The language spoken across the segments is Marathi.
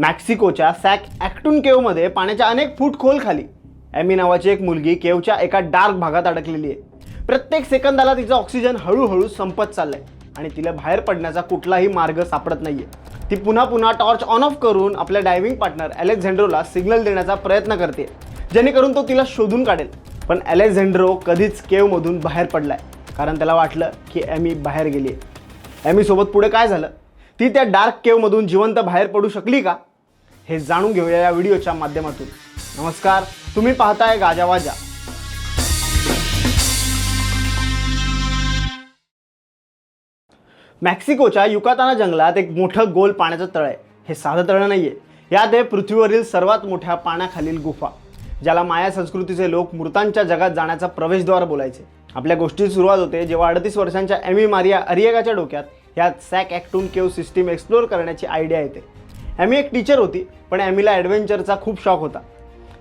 मॅक्सिकोच्या सॅक ॲक्टून केवमध्ये पाण्याच्या अनेक फूट खोल खाली ॲमी नावाची एक मुलगी केवच्या एका डार्क भागात अडकलेली आहे. प्रत्येक सेकंदाला तिचं ऑक्सिजन हळूहळू संपत चाललाय आणि तिला बाहेर पडण्याचा कुठलाही मार्ग सापडत नाहीये. ती पुन्हा पुन्हा टॉर्च ऑन ऑफ करून आपल्या डायव्हिंग पार्टनर अलेक्झांड्रोला सिग्नल देण्याचा प्रयत्न करते जेणेकरून तो तिला शोधून काढेल. पण अलेक्झांड्रो कधीच केवमधून बाहेर पडलाय कारण त्याला वाटलं की ॲमी बाहेर गेली आहे ॲमीसोबत पुढे काय झालं? ती त्या डार्क केवमधून जिवंत बाहेर पडू शकली का? हे जाणून घेऊया या व्हिडिओच्या माध्यमातून. नमस्कार तुम्ही पाहताय गाजावाजा मेक्सिकोच्या युकाताना जंगलात एक मोठं गोल पाण्याचं तळ आहे. हे साधं तळं नाही आहे यात आहे पृथ्वीवरील सर्वात मोठ्या पाण्याखालील गुफा ज्याला माया संस्कृतीचे लोक मृतांच्या जगात जाण्याचा प्रवेशद्वार बोलायचे. आपल्या गोष्टीची सुरुवात होते जेव्हा अडतीस वर्षांच्या एमी मारिया अरियगाच्या डोक्यात ह्यात Sac Actun cave system explore करण्याची आयडिया येते. ॲमी एक टीचर होती पण ॲमीला ॲडव्हेंचरचा खूप शॉक होता.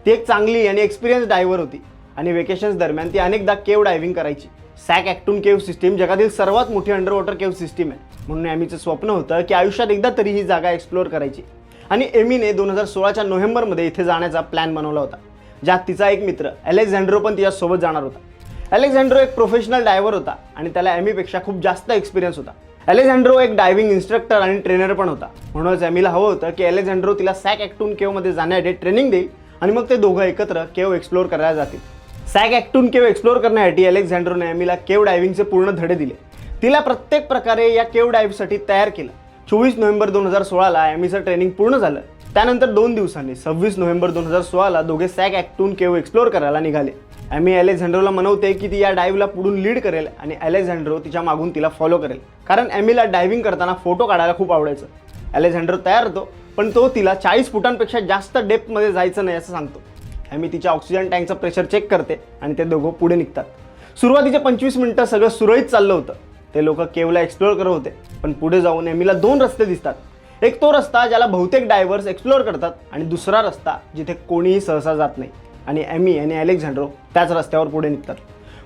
ती एक चांगली आणि एक्सपिरियन्स डायव्हर होती आणि वेकेशन्स दरम्यान ती अनेकदा केव डायव्हिंग करायची. सॅक ॲक्टून केव सिस्टीम जगातील सर्वात मोठी अंडर वॉटर केव सिस्टीम आहे. म्हणून ॲमीचं स्वप्न होतं की आयुष्यात एकदा तरी ही जागा एक्सप्लोअर करायची. आणि एमीने दोन हजार सोळाच्या नोव्हेंबरमध्ये इथे जाण्याचा प्लॅन बनवला होता ज्यात तिचा एक मित्र अलेक्झांड्रो पण तिच्यासोबत जाणार होता. अलेक्झांड्रो एक प्रोफेशनल डायव्हर होता आणि त्याला एमीपेक्षा खूप जास्त एक्सपिरियन्स होता. अलेक्झांड्रो एक डायव्हिंग इन्स्ट्रक्टर आणि ट्रेनर पण होता. म्हणूनच एमीला हवं होतं की अलेक्झांड्रो तिला सॅक ॲक्टून केवमध्ये जाण्यासाठी ट्रेनिंग देईल आणि मग ते दोघं एकत्र केव एक्सप्लोअर करायला जातील. सॅक ॲक्टून केव एक्सप्लोअर करण्यासाठी अलेक्झांड्रोने एमीला केव डायव्हिंगचे पूर्ण धडे दिले. तिला प्रत्येक प्रकारे या केव डायव्हसाठी तयार केलं. चोवीस नोव्हेंबर दोन हजार सोळाला एमीचं ट्रेनिंग पूर्ण झालं. त्यानंतर दोन दिवसांनी सव्वीस नोव्हेंबर दोन हजार सोळाला दोघे सॅक ॲक्टून केव एक्सप्लोअर करायला निघाले. ॲमी अलेक्झांड्रोला म्हणवते की ती या डाईव्हला पुढून लीड करेल आणि अलेक्झांड्रो तिच्या मागून तिला फॉलो करेल. कारण ॲमीला डायव्हिंग करताना फोटो काढायला खूप आवडायचं. अलेक्झांड्रो तयार होतो पण तो तिला चाळीस फुटांपेक्षा जास्त डेप्थमध्ये जायचं नाही असं सांगतो. ॲमी तिच्या ऑक्सिजन टँकचं प्रेशर चेक करते आणि ते दोघं पुढे निघतात. सुरुवातीचे पंचवीस मिनटं सगळं सुरळीत चाललं होतं. ते लोक केवला एक्सप्लोअर करत होते पण पुढे जाऊन एमीला दोन रस्ते दिसतात. एक तो रस्ता ज्याला बहुतेक डायव्हर्स एक्सप्लोअर करतात आणि दुसरा रस्ता जिथे कोणीही सहसा जात नाही. आणि एमी आणि अलेक्झांड्रो त्याच रस्त्यावर पुढे निघतात.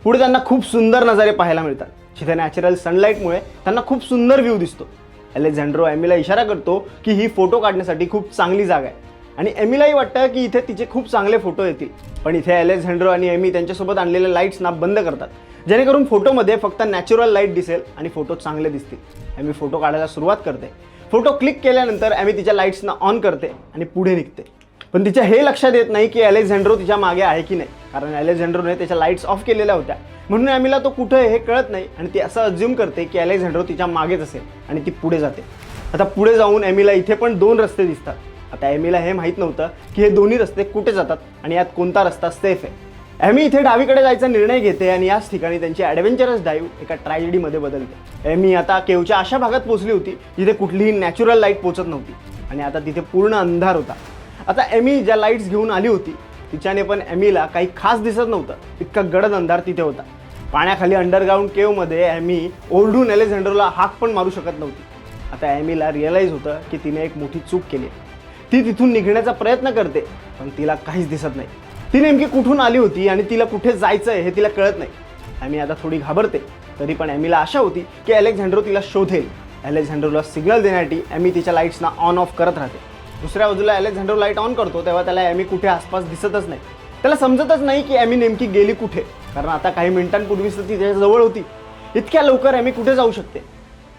पुढे त्यांना खूप सुंदर नजारे पाहायला मिळतात. जिथे नॅचरल सनलाईटमुळे त्यांना खूप सुंदर व्ह्यू दिसतो. अलेक्झांड्रो ॲमीला इशारा करतो की ही फोटो काढण्यासाठी खूप चांगली जागा आहे. आणि एमीलाही वाटतं की इथे तिचे खूप चांगले फोटो येतील. पण इथे अलेक्झांड्रो आणि एमी त्यांच्यासोबत आणलेल्या लाईट्सना बंद करतात. जेणेकरून फोटोमध्ये फक्त नॅचरल लाइट दिसेल आणि फोटो चांगले दिसतील. एमी फोटो काढायला सुरुवात करते. फोटो क्लिक केल्यानंतर एमी तिच्या लाईट्सना ऑन करते आणि पुढे निघते. पण तिच्या हे लक्षात येत नाही की अलेक्झांड्रो तिच्यामागे आहे की नाही. कारण अलेक्झांड्रोने त्याच्या लाईट्स ऑफ केलेल्या होत्या. म्हणून एमीला तो कुठं आहे हे कळत नाही आणि ती असं अज्युम करते की अलेक्झांड्रो तिच्या मागेच असेल आणि ती पुढे जाते. आता पुढे जाऊन एमीला इथे पण दोन रस्ते दिसतात. आता एमीला हे माहीत नव्हतं की हे दोन्ही रस्ते कुठे जातात आणि यात कोणता रस्ता सेफ आहे. एमी इथे डावीकडे जायचा निर्णय घेते आणि याच ठिकाणी त्यांची ॲडव्हेंचरस डाईव्ह एका ट्रॅजेडीमध्ये बदलते. एमी आता केवच्या अशा भागात पोहोचली होती जिथे कुठलीही नॅचरल लाइट पोचत नव्हती. आणि आता तिथे पूर्ण अंधार होता. आता एमी ज्या लाईट्स घेऊन आली होती तिच्याने पण एमीला काही खास दिसत नव्हतं. इतका गडद अंधार तिथे होता. पाण्याखाली अंडरग्राऊंड केवमध्ये एमी ओरडून अलेक्झांड्रोला हाक पण मारू शकत नव्हती. आता एमीला रिअलाईज होतं की तिने एक मोठी चूक केली आहे. ती तिथून निघण्याचा प्रयत्न करते पण तिला काहीच दिसत नाही. ती नेमकी कुठून आली होती आणि तिला कुठे जायचं आहे हे तिला कळत नाही. ॲमी आता थोडी घाबरते तरी पण ॲमीला आशा होती की अलेक्झांड्रो तिला शोधेल. अलेक्झांड्रोला सिग्नल देण्यासाठी ॲमी तिच्या लाईट्सना ऑन ऑफ करत राहते. दुसऱ्या बाजूला अलेक्झांडर लाइट ऑन करतो तेव्हा त्याला एमी कुठे आसपास दिसतच नाही. त्याला समजतच नाही की एमी नेमकी गेली कुठे. कारण आता काही मिनिटांपूर्वीच ती त्याच्याजवळ होती. इतक्या लवकर एमी कुठे जाऊ शकते?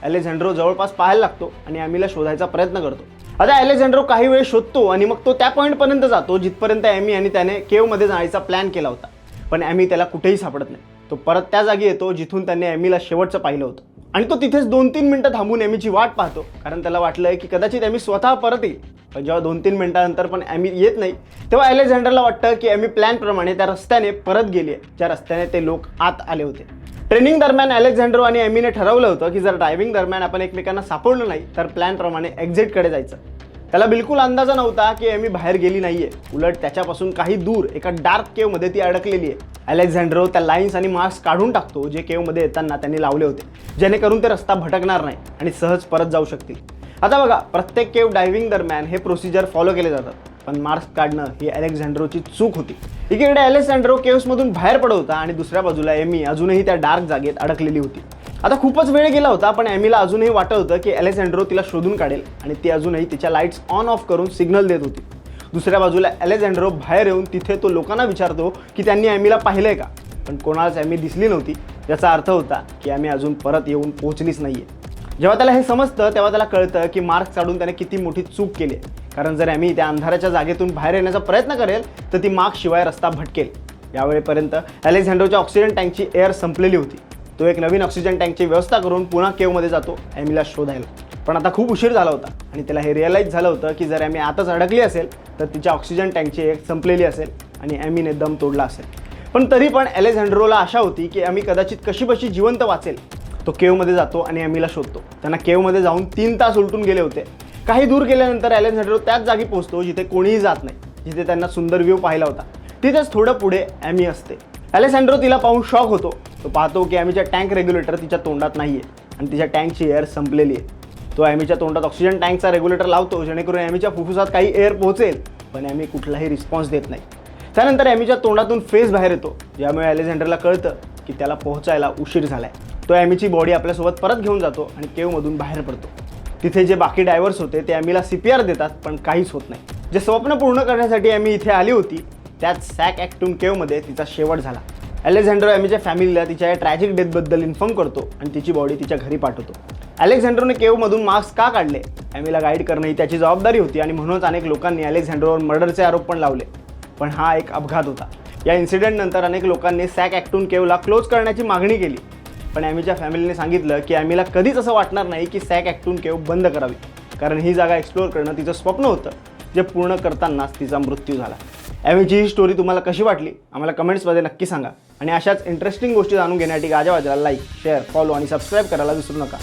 अलेक्झांड्रो जवळपास पाहायला लागतो आणि ॲमीला शोधायचा प्रयत्न करतो. आता अलेक्झांड्रो काही वेळ शोधतो आणि मग तो त्या पॉईंटपर्यंत जातो जिथपर्यंत ॲमी आणि त्याने केवमध्ये जाण्याचा प्लॅन केला होता. पण ॲमी त्याला कुठेही सापडत नाही. तो परत त्या जागी येतो जिथून त्याने ॲमीला शेवटचं पाहिलं होतं. आणि तो तिथेच दोन तीन मिनटं थांबून ॲमीची वाट पाहतो. कारण त्याला वाटलं की कदाचित ॲमी स्वतः परत येईल. जेव्हा दोन तीन मिनटानंतर पण ॲमी येत नाही तेव्हा अलेक्झांडरला वाटतं की ॲमी प्लॅनप्रमाणे त्या रस्त्याने परत गेली आहे ज्या रस्त्याने ते लोक आत आले होते. ट्रेनिंग दरम्यान अलेक्झांडर आणि एमीने ठरवलं होतं की जर ड्रायव्हिंग दरम्यान आपण एकमेकांना सापडलो नाही तर प्लॅनप्रमाणे एक्झिटकडे जायचं. त्याला बिलकुल अंदाजा नव्हता की एमी बाहेर गेली नाहीये. उलट त्याच्यापासून काही दूर एका डार्क केवमध्ये ती अडकलेली आहे. अलेक्झांड्रो त्या लाईन्स आणि मार्क्स काढून टाकतो जे केवमध्ये येताना त्यांनी लावले होते. जेणेकरून ते रस्ता भटकणार नाही आणि सहज परत जाऊ शकतील. आता बघा प्रत्येक केव डायव्हिंग दरम्यान हे प्रोसिजर फॉलो केले जातात. पण मार्क्स काढणं ही अलेक्झांड्रोची चूक होती. एकीकडे अलेक्झांड्रो केव्समधून बाहेर पडत होता आणि दुसऱ्या बाजूला एमी अजूनही त्या डार्क जागेत अडकलेली होती. आता खूपच वेळ गेला होता पण एमीला अजूनही वाटत होतं की अलेक्झांड्रो तिला शोधून काढेल आणि ती अजूनही तिच्या लाईट्स ऑन ऑफ करून सिग्नल देत होती. दुसऱ्या बाजूला अलेक्झांड्रो बाहेर येऊन तिथे तो लोकांना विचारतो की त्यांनी ॲमीला पाहिलंय का? पण कोणालाच एमी दिसली नव्हती. याचा अर्थ होता की आम्ही अजून परत येऊन पोहोचलीच नाहीये. जेव्हा त्याला हे समजतं तेव्हा त्याला कळतं की मार्क काढून त्याने किती मोठी चूक केली. कारण जर आम्ही त्या अंधाराच्या जागेतून बाहेर येण्याचा प्रयत्न करेल तर ती मार्क शिवाय रस्ता भटकेल. यावेळेपर्यंत अलेक्झांडरच्या ऑक्सिजन टँकची एअर संपलेली होती. तो एक नवीन ऑक्सिजन टँकची व्यवस्था करून पुन्हा केवमध्ये जातो ॲमीला शोधायला. पण आता खूप उशीर झाला होता आणि त्याला हे रिअलाईज झालं होतं की जर ॲमी आताच अडकली असेल तर तिच्या ऑक्सिजन टँकची एक संपलेली असेल आणि ॲमीने दम तोडला असेल. पण तरी पण अलेक्झांड्रोला आशा होती की ॲमी कदाचित कशीबशी जिवंत वाचेल. तो केवमध्ये जातो आणि ॲमीला शोधतो. त्यांना केवमध्ये जाऊन तीन तास उलटून गेले होते. काही दूर गेल्यानंतर अलेक्झांड्रो त्याच जागी पोहोचतो जिथे कोणीही जात नाही. जिथे त्यांना सुंदर व्ह्यू पाहिला होता. तिथेच थोडं पुढे ॲमी असते. ॲलेसँड्रो तिला पाहून शॉक होतो. तो पाहतो की ॲमीच्या टँक रेग्युलेटर तिच्या तोंडात नाही आहे आणि तिच्या टँकची एअर संपलेली आहे. तो ॲमीच्या तोंडात ऑक्सिजन टँकचा रेग्युलेटर लावतो जेणेकरून ॲमीच्या फुफ्फुसात काही एअर पोहोचेल पण ॲमी कुठलाही रिस्पॉन्स देत नाही. त्यानंतर ॲमीच्या तोंडातून फेस बाहेर येतो ज्यामुळे अलेक्झांडरला कळतं की त्याला पोहोचायला उशीर झाला आहे तो ॲमीची बॉडी आपल्यासोबत परत घेऊन जातो आणि केवमधून बाहेर पडतो. तिथे जे बाकी डायव्हर्स होते ते ॲमीला सी पी आर देतात पण काहीच होत नाही. जे स्वप्न पूर्ण करण्यासाठी ॲमी इथे आली होती त्याच सॅक ॲक्टून केवमध्ये तिचा शेवट झाला. अलेक्झांडर ॲमीच्या फॅमिलीला तिच्या या ट्रॅजिक डेथबद्दल इन्फॉर्म करतो आणि तिची बॉडी तिच्या घरी पाठवतो. अलेक्झांडरने केवमधून मार्क्स का काढले? ॲमीला गाईड करणं ही त्याची जबाबदारी होती आणि म्हणूनच अनेक लोकांनी अलेक्झांडरवर मर्डरचे आरोप पण लावले. पण हा एक अपघात होता. या इन्सिडेंटनंतर अनेक लोकांनी सॅक ॲक्टून केवला क्लोज करण्याची मागणी केली. पण ॲमीच्या फॅमिलीने सांगितलं की ॲमीला कधीच असं वाटणार नाही की सॅक ॲक्टून केव बंद करावी. कारण ही जागा एक्सप्लोअर करणं तिचं स्वप्न होतं जे पूर्ण करतानाच तिचा मृत्यू झाला. ॲमीची ही स्टोरी तुम्हाला कशी वाटली? आम्हाला कमेंट्समध्ये नक्की सांगा. आणि अशाच इंटरेस्टिंग गोष्टी जाणून घेण्यासाठी गाजावाजाला लाईक शेअर फॉलो आणि सबस्क्राईब करायला विसरू नका.